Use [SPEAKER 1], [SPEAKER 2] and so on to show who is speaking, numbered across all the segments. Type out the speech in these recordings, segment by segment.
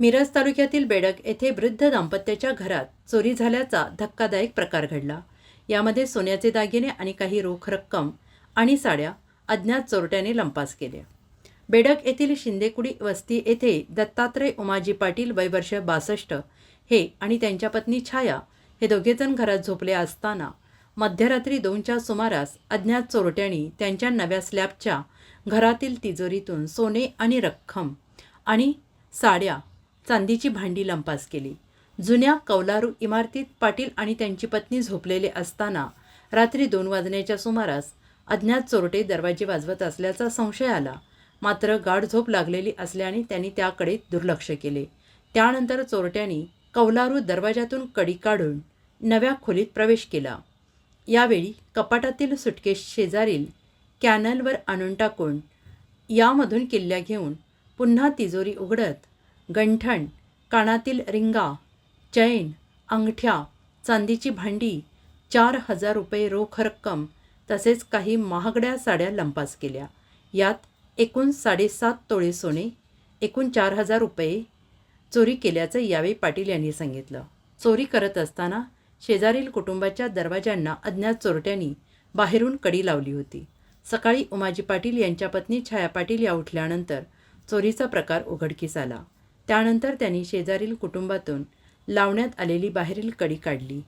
[SPEAKER 1] मिरज तालुक्यातील बेडक येथे वृद्ध दाम्पत्याच्या घरात चोरी झाल्याचा धक्कादायक प्रकार घडला. यामध्ये सोन्याचे दागिने आणि काही रोख रक्कम आणि साड्या अज्ञात चोरट्याने लंपास केल्या बेडक येथील शिंदेकुडी वस्ती येथे दत्तात्रय उमाजी पाटील वयवर्ष बासष्ट हे आणि त्यांच्या पत्नी छाया हे दोघेजण घरात झोपले असताना मध्यरात्री दोनच्या सुमारास अज्ञात चोरट्यांनी त्यांच्या नव्या स्लॅबच्या घरातील तिजोरीतून सोने आणि रक्कम आणि साड्या चांदीची भांडी लंपास केली. जुन्या कौलारू इमारतीत पाटील आणि त्यांची पत्नी झोपलेले असताना रात्री दोन वाजण्याच्या सुमारास अज्ञात चोरटे दरवाजे वाजवत असल्याचा संशय आला. मात्र गाढ झोप लागलेली असल्याने त्यांनी त्याकडे दुर्लक्ष केले. त्यानंतर चोरट्यांनी कौलारू दरवाजातून कडी काढून नव्या खोलीत प्रवेश केला. यावेळी कपाटातील सुटकेस शेजारील कॅनलवर आणून टाकून यामधून किल्ल्या घेऊन पुन्हा तिजोरी उघडत गंठण कानातील रिंगा चैन अंगठ्या चांदीची भांडी चार हजार रुपये रोख रक्कम तसेच काही महागड्या साड्या लंपास केल्या. यात एकूण साडेसात तोळे सोने एकूण चार हजार रुपये चोरी केल्याचं यावेळी पाटील यांनी सांगितलं. चोरी करत असताना शेजारील कुटुंबाच्या दरवाजांना अज्ञात चोरट्यांनी बाहेरून कडी लावली होती. सकाळी उमाजी पाटील यांच्या पत्नी छाया पाटील या उठल्यानंतर चोरीचा प्रकार उघडकीस आला. त्यानंतर त्यांनी शेजारील कुटुंबातून लावण्यात आलेली बाहेरील कडी काढली.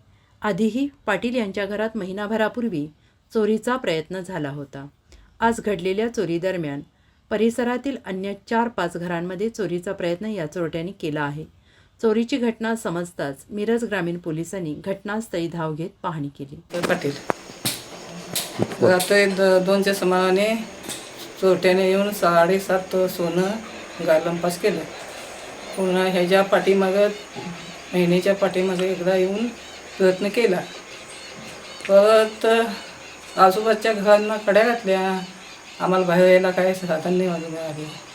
[SPEAKER 1] आधीही पाटील यांच्या घरात महिनाभरापूर्वी चोरीचा प्रयत्न झाला होता. आज घडलेल्या चोरीदरम्यान परिसरातील अन्य चार पाच घरांमध्ये चोरीचा प्रयत्न या चोरट्यांनी केला आहे. चोरीची घटना समजताच मिरज ग्रामीण पोलिसांनी घटनास्थळी धाव घेत पाहणी केली.
[SPEAKER 2] पाटील. रात्री दोनच्या सुमाराने चोरट्याने येऊन साडेसात सोनं गालंपास केलं. पुन्हा ह्याच्या पाठीमागं महिन्याच्या पाठीमागं एकदा येऊन प्रयत्न केला. परत आजूबाजूच्या घरांना कड्या घातल्या. आम्हाला बाहेर यायला काय साधन नाही माझं मिळाले